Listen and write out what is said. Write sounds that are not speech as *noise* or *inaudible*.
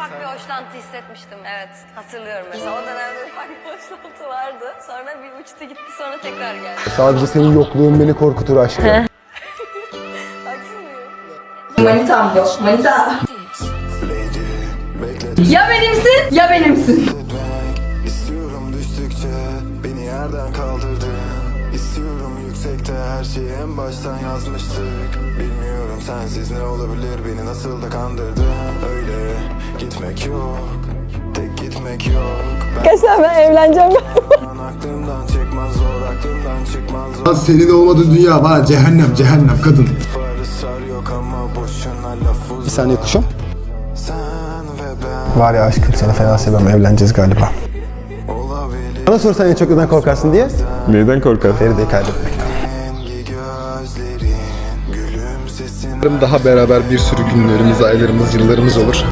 ufak bir hoşlantı hissetmiştim. Evet hatırlıyorum mesela. O dönemde ufak bir hoşlantı vardı. Sonra bir uçtu gitti sonra tekrar geldi. Sadece senin yokluğun beni korkutur aşkım. *laughs* Manitam yok. Manita. Ya benimsin ya benimsin. İstiyorum düştükçe beni yerden kaldırdın İstiyorum yüksekte her şeyi en baştan yazmıştık Bilmiyorum sensiz ne olabilir beni nasıl da kandırdın Öyle gitmek yok tek gitmek yok Arkadaşlar ben evleneceğim. *laughs* Aklımdan çıkmaz zor aklımdan çıkmaz zor Lan senin olmadığı dünya var cehennem cehennem kadın. Farı sar yok ama boşuna laf uzar Bir saniye kuşum. Sen ve ben Var ya aşkım seni fena sevmem evleneceğiz galiba. olabilir Bana sorsan en çok neden korkarsın diye. Neyden korkar? Feride'yi kaybetmekten. Rengi gözlerin gülümsesin Daha beraber bir sürü günlerimiz, aylarımız, yıllarımız olur.